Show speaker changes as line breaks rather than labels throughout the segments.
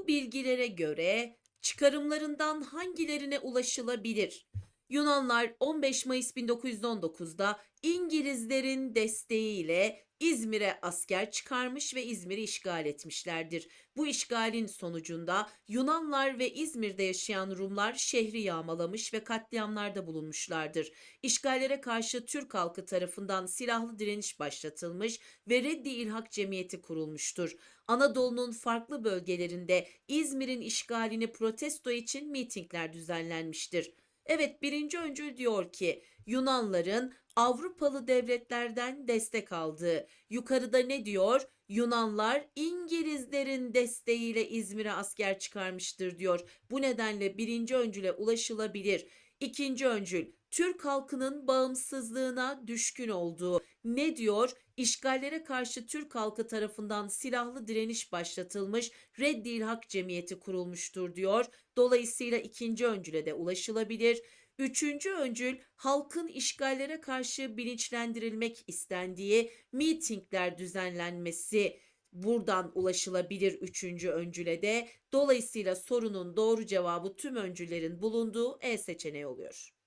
Bu bilgilere göre çıkarımlarından hangilerine ulaşılabilir? Yunanlar 15 Mayıs 1919'da İngilizlerin desteğiyle İzmir'e asker çıkarmış ve İzmir'i işgal etmişlerdir. Bu işgalin sonucunda Yunanlar ve İzmir'de yaşayan Rumlar şehri yağmalamış ve katliamlarda bulunmuşlardır. İşgallere karşı Türk halkı tarafından silahlı direniş başlatılmış ve Reddi İlhak Cemiyeti kurulmuştur. Anadolu'nun farklı bölgelerinde İzmir'in işgalini protesto için mitingler düzenlenmiştir. Evet birinci öncül diyor ki Yunanların Avrupalı devletlerden destek aldığı. Yukarıda ne diyor? Yunanlar İngilizlerin desteğiyle İzmir'e asker çıkarmıştır diyor. Bu nedenle birinci öncüle ulaşılabilir. İkinci öncül Türk halkının bağımsızlığına düşkün olduğu. Ne diyor? İşgallere karşı Türk halkı tarafından silahlı direniş başlatılmış Reddi İlhak Cemiyeti kurulmuştur diyor. Dolayısıyla ikinci öncüle de ulaşılabilir. Üçüncü öncül halkın işgallere karşı bilinçlendirilmek istendiği mitingler düzenlenmesi buradan ulaşılabilir üçüncü öncüle de. Dolayısıyla sorunun doğru cevabı tüm öncüllerin bulunduğu E seçeneği oluyor.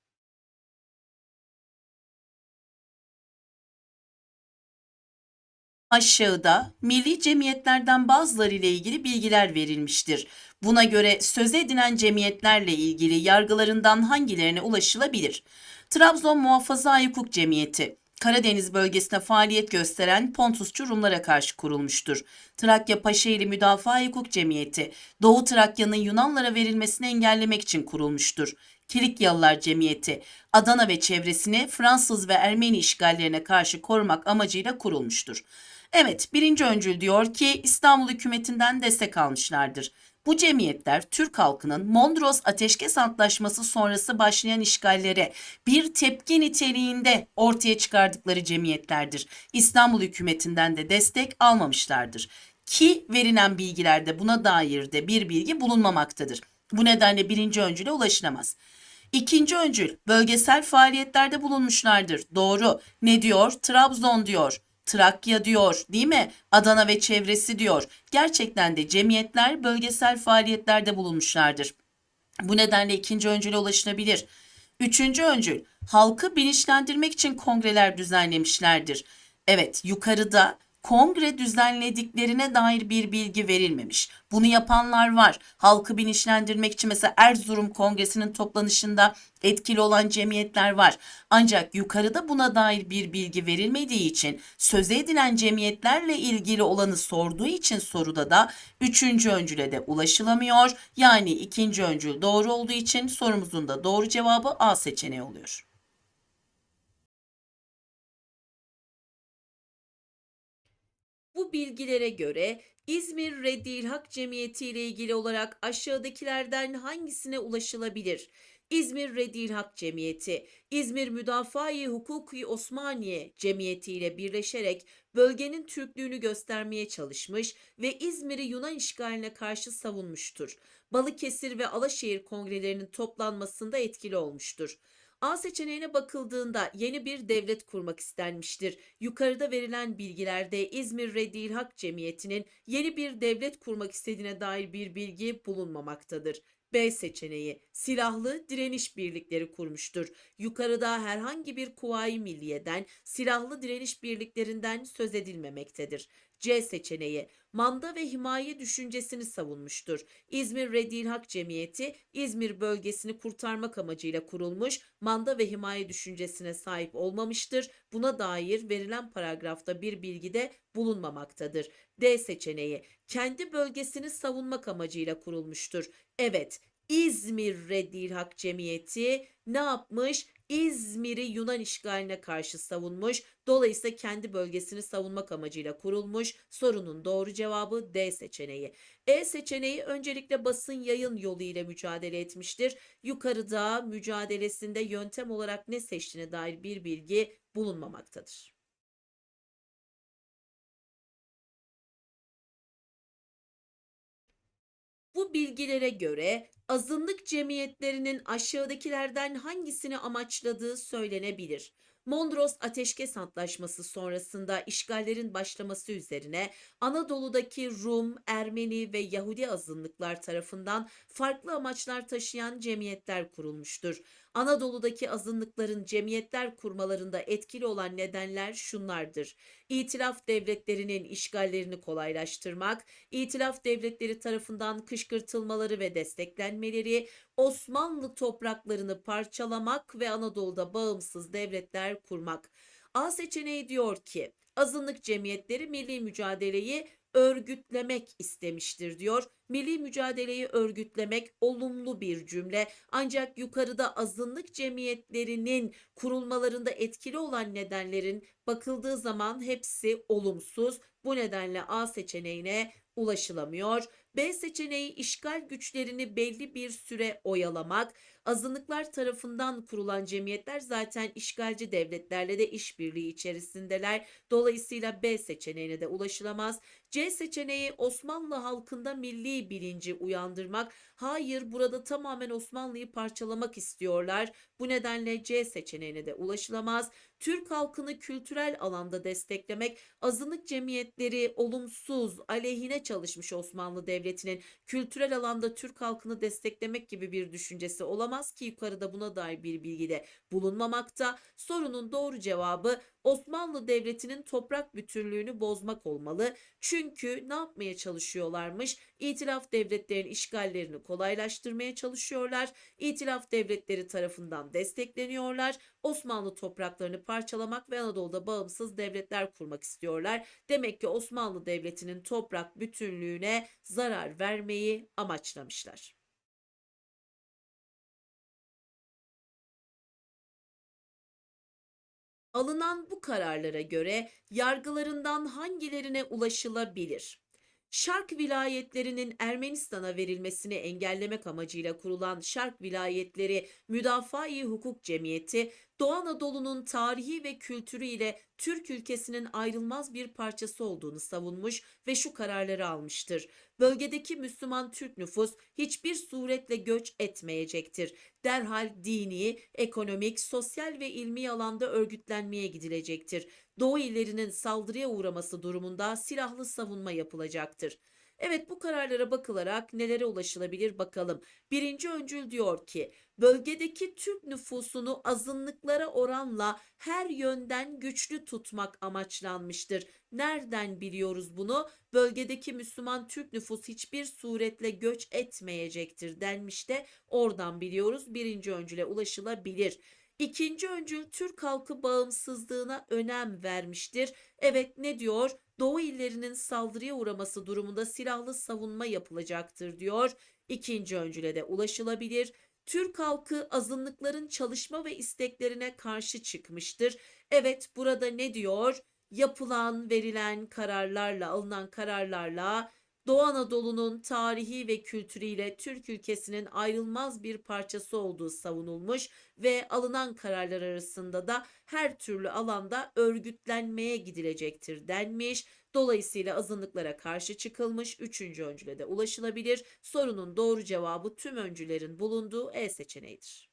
Aşağıda milli cemiyetlerden bazıları ile ilgili bilgiler verilmiştir. Buna göre söz edilen cemiyetlerle ilgili yargılarından hangilerine ulaşılabilir? Trabzon Muhafaza Hukuk Cemiyeti Karadeniz bölgesinde faaliyet gösteren Pontusçu Rumlara karşı kurulmuştur. Trakya Paşaeli Müdafaa Hukuk Cemiyeti Doğu Trakya'nın Yunanlara verilmesini engellemek için kurulmuştur. Kilikyalılar Cemiyeti Adana ve çevresini Fransız ve Ermeni işgallerine karşı korumak amacıyla kurulmuştur. Evet, birinci öncül diyor ki İstanbul hükümetinden destek almışlardır. Bu cemiyetler Türk halkının Mondros Ateşkes Antlaşması sonrası başlayan işgallere bir tepki niteliğinde ortaya çıkardıkları cemiyetlerdir. İstanbul hükümetinden de destek almamışlardır. Ki verilen bilgilerde buna dair de bir bilgi bulunmamaktadır. Bu nedenle birinci öncüle ulaşılamaz. İkinci öncül bölgesel faaliyetlerde bulunmuşlardır. Doğru. Ne diyor? Trabzon diyor. Trakya diyor değil mi? Adana ve çevresi diyor. Gerçekten de cemiyetler bölgesel faaliyetlerde bulunmuşlardır. Bu nedenle ikinci öncüle ulaşılabilir. Üçüncü öncül halkı bilinçlendirmek için kongreler düzenlemişlerdir. Evet yukarıda kongre düzenlediklerine dair bir bilgi verilmemiş. Bunu yapanlar var. Halkı bilinçlendirmek için mesela Erzurum Kongresi'nin toplanışında etkili olan cemiyetler var. Ancak yukarıda buna dair bir bilgi verilmediği için söz edilen cemiyetlerle ilgili olanı sorduğu için soruda da üçüncü öncüle de ulaşılamıyor. Yani ikinci öncül doğru olduğu için sorumuzun da doğru cevabı A seçeneği oluyor.
Bu bilgilere göre İzmir Reddi İlhak Cemiyeti ile ilgili olarak aşağıdakilerden hangisine ulaşılabilir? İzmir Reddi İlhak Cemiyeti, İzmir Müdafaa-i Hukuki Osmaniye Cemiyeti ile birleşerek bölgenin Türklüğünü göstermeye çalışmış ve İzmir'i Yunan işgaline karşı savunmuştur. Balıkesir ve Alaşehir kongrelerinin toplanmasında etkili olmuştur. A seçeneğine bakıldığında yeni bir devlet kurmak istenmiştir. Yukarıda verilen bilgilerde İzmir Reddi İlhak Cemiyeti'nin yeni bir devlet kurmak istediğine dair bir bilgi bulunmamaktadır. B seçeneği silahlı direniş birlikleri kurmuştur. Yukarıda herhangi bir kuvayi milliyeden silahlı direniş birliklerinden söz edilmemektedir. C seçeneği manda ve himaye düşüncesini savunmuştur. İzmir Redil Hak Cemiyeti İzmir bölgesini kurtarmak amacıyla kurulmuş manda ve himaye düşüncesine sahip olmamıştır. Buna dair verilen paragrafta bir bilgi de bulunmamaktadır. D seçeneği kendi bölgesini savunmak amacıyla kurulmuştur. Evet İzmir Reddil Hak Cemiyeti ne yapmış? İzmir'i Yunan işgaline karşı savunmuş. Dolayısıyla kendi bölgesini savunmak amacıyla kurulmuş. Sorunun doğru cevabı D seçeneği. E seçeneği öncelikle basın yayın yolu ile mücadele etmiştir. Yukarıda mücadelesinde yöntem olarak ne seçtiğine dair bir bilgi bulunmamaktadır. Bu bilgilere göre azınlık cemiyetlerinin aşağıdakilerden hangisini amaçladığı söylenebilir. Mondros Ateşkes Antlaşması sonrasında işgallerin başlaması üzerine Anadolu'daki Rum, Ermeni ve Yahudi azınlıklar tarafından farklı amaçlar taşıyan cemiyetler kurulmuştur. Anadolu'daki azınlıkların cemiyetler kurmalarında etkili olan nedenler şunlardır. İtilaf devletlerinin işgallerini kolaylaştırmak, İtilaf devletleri tarafından kışkırtılmaları ve desteklenmeleri, Osmanlı topraklarını parçalamak ve Anadolu'da bağımsız devletler kurmak. A seçeneği diyor ki, azınlık cemiyetleri milli mücadeleyi örgütlemek istemiştir diyor. Milli mücadeleyi örgütlemek olumlu bir cümle. Ancak yukarıda azınlık cemiyetlerinin kurulmalarında etkili olan nedenlerin bakıldığı zaman hepsi olumsuz. Bu nedenle A seçeneğine ulaşılamıyor. B seçeneği işgal güçlerini belli bir süre oyalamak. Azınlıklar tarafından kurulan cemiyetler zaten işgalci devletlerle de işbirliği içerisindeler. Dolayısıyla B seçeneğine de ulaşılamaz. C seçeneği Osmanlı halkında milli bilinci uyandırmak. Hayır burada tamamen Osmanlı'yı parçalamak istiyorlar. Bu nedenle C seçeneğine de ulaşılamaz. Türk halkını kültürel alanda desteklemek, azınlık cemiyetleri olumsuz, aleyhine çalışmış Osmanlı Devleti'nin kültürel alanda Türk halkını desteklemek gibi bir düşüncesi olamaz ki yukarıda buna dair bir bilgi de bulunmamakta. Sorunun doğru cevabı Osmanlı Devleti'nin toprak bütünlüğünü bozmak olmalı. Çünkü ne yapmaya çalışıyorlarmış? İtilaf devletlerin işgallerini kolaylaştırmaya çalışıyorlar. İtilaf devletleri tarafından destekleniyorlar. Osmanlı topraklarını parçalamak ve Anadolu'da bağımsız devletler kurmak istiyorlar. Demek ki Osmanlı Devleti'nin toprak bütünlüğüne zarar vermeyi amaçlamışlar. Alınan bu kararlara göre yargılarından hangilerine ulaşılabilir? Şark vilayetlerinin Ermenistan'a verilmesini engellemek amacıyla kurulan Şark Vilayetleri Müdafaa-i Hukuk Cemiyeti, Doğu Anadolu'nun tarihi ve kültürü ile Türk ülkesinin ayrılmaz bir parçası olduğunu savunmuş ve şu kararları almıştır. Bölgedeki Müslüman Türk nüfus hiçbir suretle göç etmeyecektir. Derhal dini, ekonomik, sosyal ve ilmi alanda örgütlenmeye gidilecektir. Doğu illerinin saldırıya uğraması durumunda silahlı savunma yapılacaktır. Evet bu kararlara bakılarak nelere ulaşılabilir bakalım. Birinci öncül diyor ki bölgedeki Türk nüfusunu azınlıklara oranla her yönden güçlü tutmak amaçlanmıştır. Nereden biliyoruz bunu? Bölgedeki Müslüman Türk nüfus hiçbir suretle göç etmeyecektir denmiş de oradan biliyoruz. Birinci öncüle ulaşılabilir. İkinci öncül Türk halkı bağımsızlığına önem vermiştir. Evet ne diyor? Doğu illerinin saldırıya uğraması durumunda silahlı savunma yapılacaktır diyor. İkinci öncüle de ulaşılabilir. Türk halkı azınlıkların çalışma ve isteklerine karşı çıkmıştır. Evet burada ne diyor? Yapılan, verilen kararlarla, alınan kararlarla Doğu Anadolu'nun tarihi ve kültürüyle Türk ülkesinin ayrılmaz bir parçası olduğu savunulmuş ve alınan kararlar arasında da her türlü alanda örgütlenmeye gidilecektir denmiş. Dolayısıyla azınlıklara karşı çıkılmış. Üçüncü öncüle de ulaşılabilir. Sorunun doğru cevabı tüm öncülerin bulunduğu E seçeneğidir.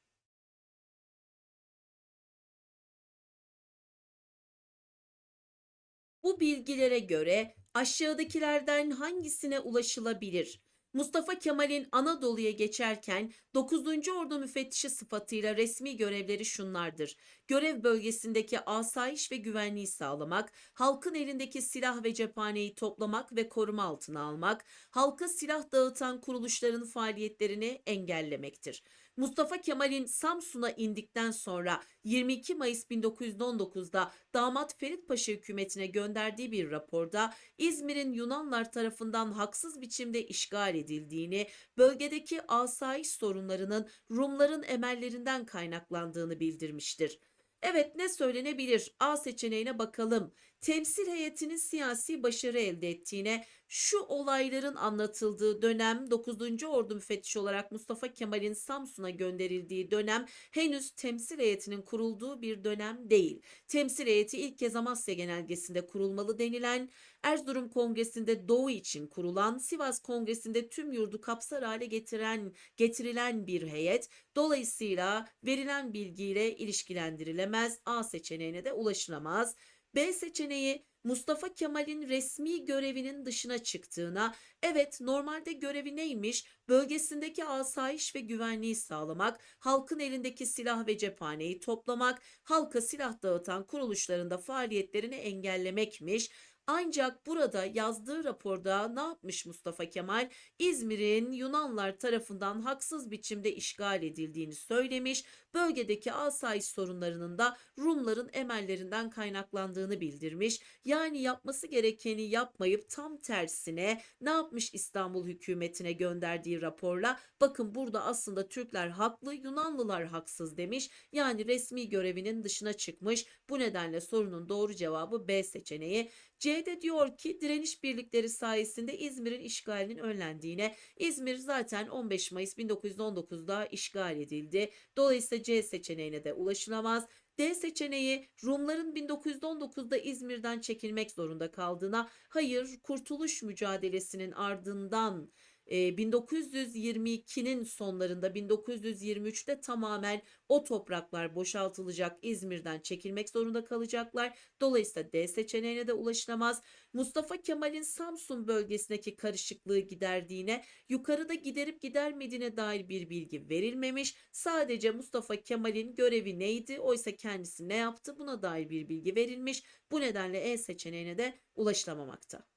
Bu bilgilere göre aşağıdakilerden hangisine ulaşılabilir? Mustafa Kemal'in Anadolu'ya geçerken 9. Ordu müfettişi sıfatıyla resmi görevleri şunlardır. Görev bölgesindeki asayiş ve güvenliği sağlamak, halkın elindeki silah ve cephaneyi toplamak ve koruma altına almak, halka silah dağıtan kuruluşların faaliyetlerini engellemektir. Mustafa Kemal'in Samsun'a indikten sonra 22 Mayıs 1919'da damat Ferit Paşa hükümetine gönderdiği bir raporda İzmir'in Yunanlar tarafından haksız biçimde işgal edildiğini, bölgedeki asayiş sorunlarının Rumların emellerinden kaynaklandığını bildirmiştir. Evet ne söylenebilir? A seçeneğine bakalım. Temsil heyetinin siyasi başarı elde ettiğine, şu olayların anlatıldığı dönem 9. Ordu müfettişi olarak Mustafa Kemal'in Samsun'a gönderildiği dönem henüz temsil heyetinin kurulduğu bir dönem değil. Temsil heyeti ilk kez Amasya Genelgesi'nde kurulmalı denilen, Erzurum Kongresi'nde Doğu için kurulan, Sivas Kongresi'nde tüm yurdu kapsar hale getiren getirilen bir heyet dolayısıyla verilen bilgiyle ilişkilendirilemez. A seçeneğine de ulaşılamaz. B seçeneği Mustafa Kemal'in resmi görevinin dışına çıktığına, evet normalde görevi neymiş? Bölgesindeki asayiş ve güvenliği sağlamak, halkın elindeki silah ve cephaneyi toplamak, halka silah dağıtan kuruluşlarında faaliyetlerini engellemekmiş. Ancak burada yazdığı raporda ne yapmış Mustafa Kemal? İzmir'in Yunanlar tarafından haksız biçimde işgal edildiğini söylemiş, bölgedeki asayiş sorunlarının da Rumların emellerinden kaynaklandığını bildirmiş. Yani yapması gerekeni yapmayıp tam tersine ne yapmış İstanbul hükümetine gönderdiği raporla? Bakın burada aslında Türkler haklı, Yunanlılar haksız demiş. Yani resmi görevinin dışına çıkmış. Bu nedenle sorunun doğru cevabı B seçeneği. C'de diyor ki direniş birlikleri sayesinde İzmir'in işgalinin önlendiğine, İzmir zaten 15 Mayıs 1919'da işgal edildi. Dolayısıyla C seçeneğine de ulaşılamaz. D seçeneği Rumların 1919'da İzmir'den çekilmek zorunda kaldığına, hayır kurtuluş mücadelesinin ardından e, 1922'nin sonlarında 1923'te tamamen o topraklar boşaltılacak İzmir'den çekilmek zorunda kalacaklar. Dolayısıyla D seçeneğine de ulaşılamaz. Mustafa Kemal'in Samsun bölgesindeki karışıklığı giderdiğine, yukarıda giderip gidermediğine dair bir bilgi verilmemiş. Sadece Mustafa Kemal'in görevi neydi? Oysa kendisi ne yaptı? Buna dair bir bilgi verilmiş. Bu nedenle E seçeneğine de ulaşılamamakta.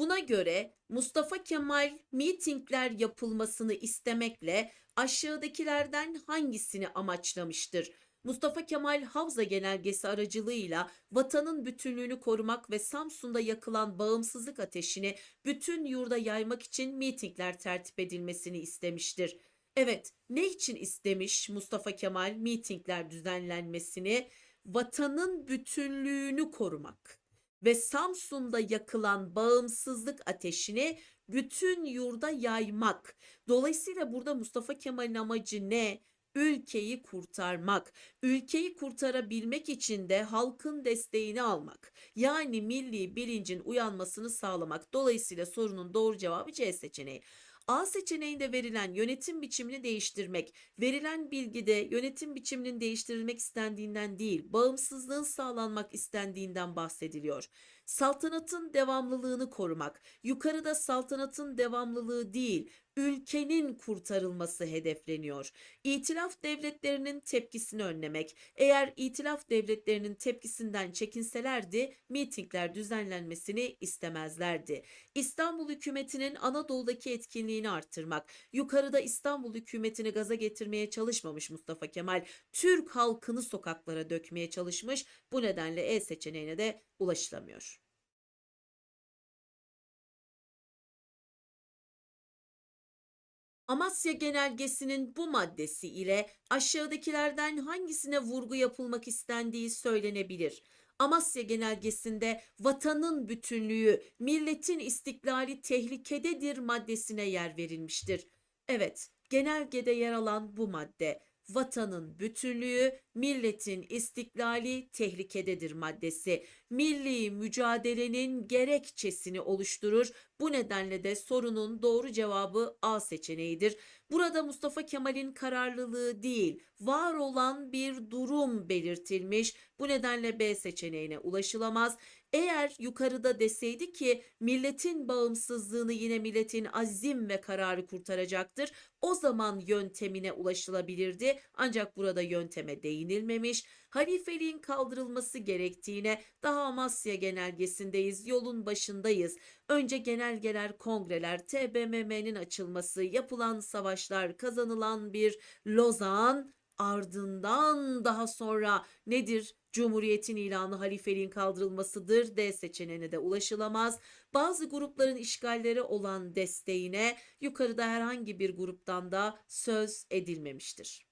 Buna göre Mustafa Kemal mitingler yapılmasını istemekle aşağıdakilerden hangisini amaçlamıştır? Mustafa Kemal Havza Genelgesi aracılığıyla vatanın bütünlüğünü korumak ve Samsun'da yakılan bağımsızlık ateşini bütün yurda yaymak için mitingler tertip edilmesini istemiştir. Evet, ne için istemiş Mustafa Kemal mitingler düzenlenmesini? Vatanın bütünlüğünü korumak ve Samsun'da yakılan bağımsızlık ateşini bütün yurda yaymak. Dolayısıyla burada Mustafa Kemal'in amacı ne? Ülkeyi kurtarmak. Ülkeyi kurtarabilmek için de halkın desteğini almak. Yani milli bilincin uyanmasını sağlamak. Dolayısıyla sorunun doğru cevabı C seçeneği. A seçeneğinde verilen yönetim biçimini değiştirmek, verilen bilgide yönetim biçiminin değiştirilmek istendiğinden değil, bağımsızlığın sağlanmak istendiğinden bahsediliyor. Saltanatın devamlılığını korumak, yukarıda saltanatın devamlılığı değil, ülkenin kurtarılması hedefleniyor. İtilaf devletlerinin tepkisini önlemek. Eğer itilaf devletlerinin tepkisinden çekinselerdi, mitingler düzenlenmesini istemezlerdi. İstanbul hükümetinin Anadolu'daki etkinliğini arttırmak. Yukarıda İstanbul hükümetini gaza getirmeye çalışmamış Mustafa Kemal. Türk halkını sokaklara dökmeye çalışmış. Bu nedenle E seçeneğine de ulaşılamıyor. Amasya Genelgesi'nin bu maddesi ile aşağıdakilerden hangisine vurgu yapılmak istendiği söylenebilir. Amasya Genelgesi'nde vatanın bütünlüğü, milletin istiklali tehlikededir maddesine yer verilmiştir. Evet, genelgede yer alan bu madde vatanın bütünlüğü, milletin istiklali tehlikededir maddesi. Milli mücadelenin gerekçesini oluşturur. Bu nedenle de sorunun doğru cevabı A seçeneğidir. Burada Mustafa Kemal'in kararlılığı değil, var olan bir durum belirtilmiş. Bu nedenle B seçeneğine ulaşılamaz. Eğer yukarıda deseydi ki milletin bağımsızlığını yine milletin azim ve kararı kurtaracaktır. O zaman yöntemine ulaşılabilirdi. Ancak burada yönteme değinilmemiş. Halifeliğin kaldırılması gerektiğine daha Amasya genelgesindeyiz, yolun başındayız. Önce genelgeler, kongreler, TBMM'nin açılması, yapılan savaşlar, kazanılan bir Lozan, ardından daha sonra nedir? Cumhuriyetin ilanı halifeliğin kaldırılmasıdır. D seçeneğine de ulaşılamaz. Bazı grupların işgalleri olan desteğine yukarıda herhangi bir gruptan da söz edilmemiştir.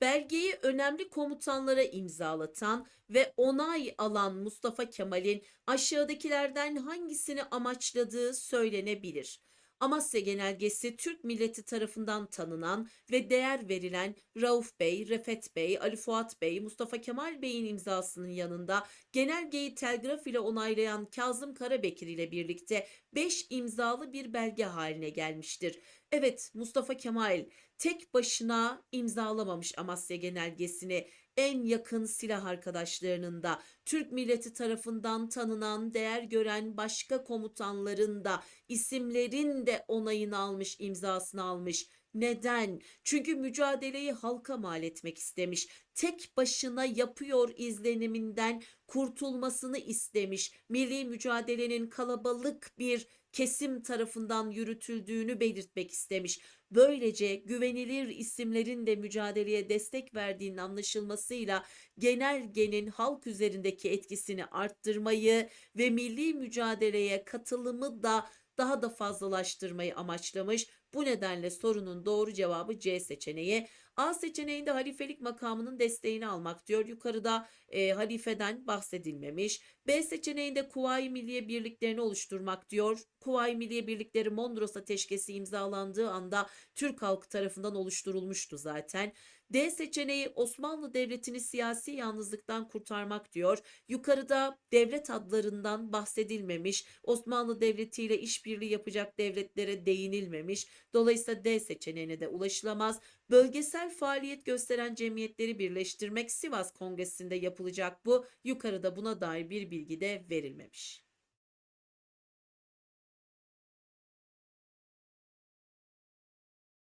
belgeyi önemli komutanlara imzalatan ve onay alan Mustafa Kemal'in aşağıdakilerden hangisini amaçladığı söylenebilir. Amasya Genelgesi Türk milleti tarafından tanınan ve değer verilen Rauf Bey, Refet Bey, Ali Fuat Bey, Mustafa Kemal Bey'in imzasının yanında genelgeyi telgraf ile onaylayan Kazım Karabekir ile birlikte 5 imzalı bir belge haline gelmiştir. Evet Mustafa Kemal tek başına imzalamamış Amasya Genelgesi'ni en yakın silah arkadaşlarının da Türk milleti tarafından tanınan, değer gören başka komutanların da isimlerin de onayını almış, imzasını almış. Neden? Çünkü mücadeleyi halka mal etmek istemiş. Tek başına yapıyor izleniminden kurtulmasını istemiş. Milli mücadelenin kalabalık bir kesim tarafından yürütüldüğünü belirtmek istemiş. Böylece güvenilir isimlerin de mücadeleye destek verdiğinin anlaşılmasıyla genelgenin halk üzerindeki etkisini arttırmayı ve milli mücadeleye katılımı da daha da fazlalaştırmayı amaçlamış. Bu nedenle sorunun doğru cevabı C seçeneği. A seçeneğinde halifelik makamının desteğini almak diyor. Yukarıda e, halifeden bahsedilmemiş. B seçeneğinde Kuvayi Milliye Birliklerini oluşturmak diyor. Kuvayi Milliye Birlikleri Mondros Ateşkesi imzalandığı anda Türk halkı tarafından oluşturulmuştu zaten. D seçeneği Osmanlı Devleti'ni siyasi yalnızlıktan kurtarmak diyor. Yukarıda devlet adlarından bahsedilmemiş. Osmanlı Devleti ile işbirliği yapacak devletlere değinilmemiş. Dolayısıyla D seçeneğine de ulaşılamaz. Bölgesel faaliyet gösteren cemiyetleri birleştirmek Sivas Kongresi'nde yapılacak bu. Yukarıda buna dair bir bilgi de verilmemiş.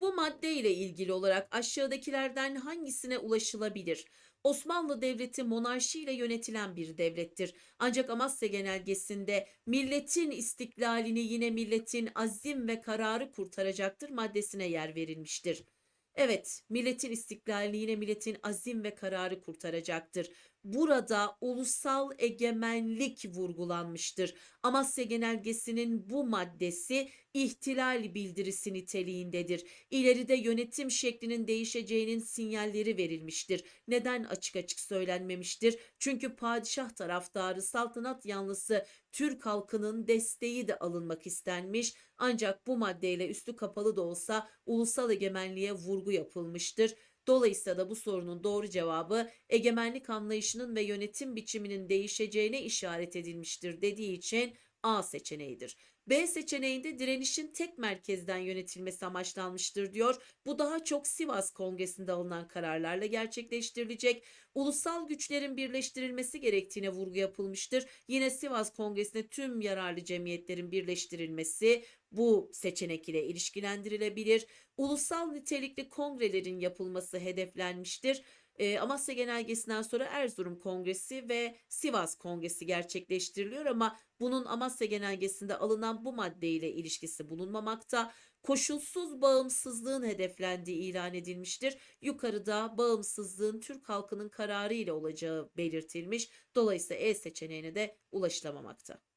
Bu madde ile ilgili olarak aşağıdakilerden hangisine ulaşılabilir? Osmanlı Devleti monarşi ile yönetilen bir devlettir. Ancak Amasya Genelgesi'nde milletin istiklalini yine milletin azim ve kararı kurtaracaktır maddesine yer verilmiştir. Evet, milletin istiklalini yine milletin azim ve kararı kurtaracaktır. Burada ulusal egemenlik vurgulanmıştır. Amasya Genelgesi'nin bu maddesi ihtilal bildirisi niteliğindedir. İleride yönetim şeklinin değişeceğinin sinyalleri verilmiştir. Neden açık açık söylenmemiştir? Çünkü padişah taraftarı saltanat yanlısı Türk halkının desteği de alınmak istenmiş. Ancak bu maddeyle üstü kapalı da olsa ulusal egemenliğe vurgu yapılmıştır. Dolayısıyla da bu sorunun doğru cevabı egemenlik anlayışının ve yönetim biçiminin değişeceğine işaret edilmiştir dediği için A seçeneğidir. B seçeneğinde direnişin tek merkezden yönetilmesi amaçlanmıştır diyor. Bu daha çok Sivas Kongresi'nde alınan kararlarla gerçekleştirilecek. Ulusal güçlerin birleştirilmesi gerektiğine vurgu yapılmıştır. Yine Sivas Kongresi'nde tüm yararlı cemiyetlerin birleştirilmesi bu seçenek ile ilişkilendirilebilir. Ulusal nitelikli kongrelerin yapılması hedeflenmiştir. E, Amasya Genelgesi'nden sonra Erzurum Kongresi ve Sivas Kongresi gerçekleştiriliyor ama bunun Amasya Genelgesi'nde alınan bu maddeyle ilişkisi bulunmamakta. Koşulsuz bağımsızlığın hedeflendiği ilan edilmiştir. Yukarıda bağımsızlığın Türk halkının kararı ile olacağı belirtilmiş. Dolayısıyla E seçeneğine de ulaşılamamakta.